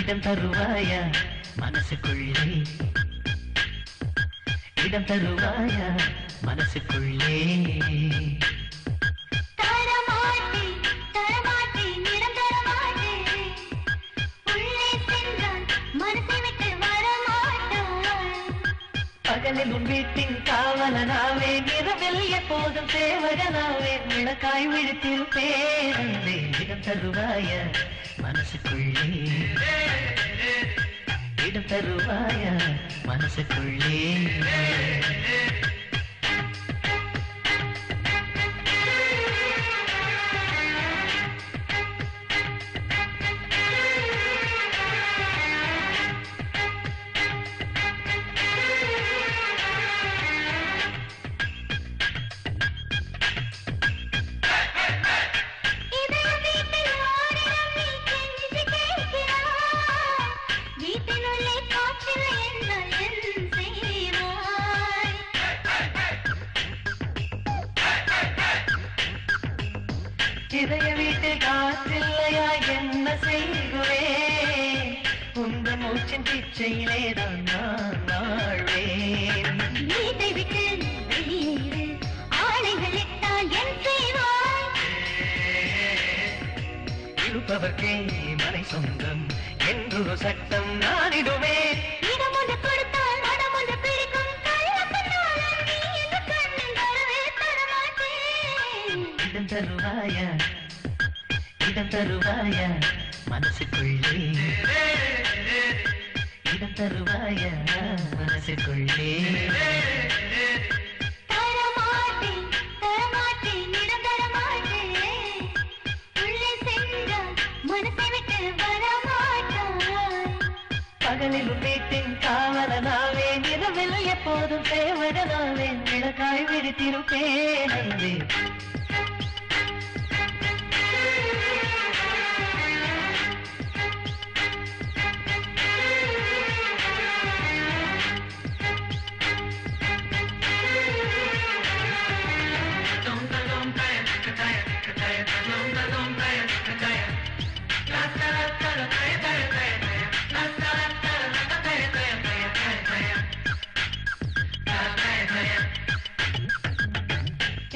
இடம் தருவாயா மனசுக்குள்ளே இடம் தருவாயா? மனசுக்குள்ளே. பகலில் உன் வீட்டின் காவலனாவே இரவில் எப்போதும் சேவகனாவே விளக்காய் விழித்திருப்பேன் இடம் தருவாய? மனசுக்குள்ளே. இடம் தருவாய மனசுக்குள்ளே இதய வீட்டில் காற்றில்லையா என்ன செய்குவேன் உந்த மூச்சின் பிச்சையிலே தான் நான் வாழ்வேன். வீட்டை விட்டு வெளியேறு. ஆணைகள் இட்டால் என் செய்வாய். இருப்பவர்க்கே மனை சொந்தம். என்றொரு சட்டம் நானிடுவேன் தருவாயா? இடம் தருவாயா? மனசுக்குள்ளே. இடம் தருவாயா? மனசுக்குள்ளே. பகலில் வீட்டின் காவலனாவே இரவில் எப்போதும் சேவகனாவே விளக்காய் விரித்திருப்பேன். அன்பே.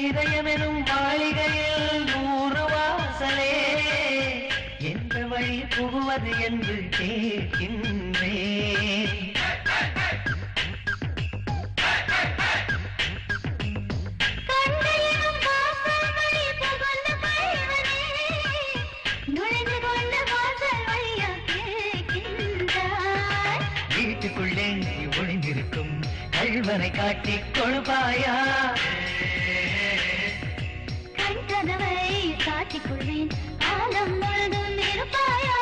இதயமெனும் மாளிகையில் நூறு வாசலே எந்த வழி புகுவது என்று கேட்கின்றேன். கண்களிலும் வாசல் வழி புகுந்த பைவனே, கதவை சாத்திக் கொள்வேன், காலம் முழுதும் இருப்பாயா?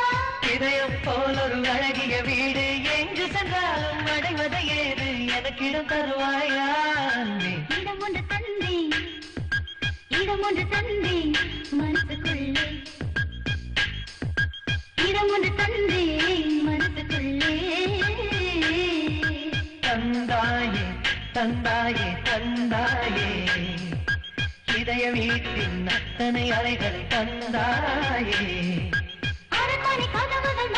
இதயம் போல் ஒரு அழகிய வீடு. எங்கு சென்றாலும் அடைவது ஏது? எனக்கிடம் தருவாயா அன்பே. இடம் ஒன்று தந்தேன், இடம் ஒன்று தந்தேன் மனசுக்குள்ளே இடம் ஒன்று தந்தேன் மனசுக்குள்ளே தந்தாயே தந்தாயே தந்தாயே. இதய வீட்டின் அத்தனை அறைகள் தந்தாயே. அரண்மனை கதவுகள்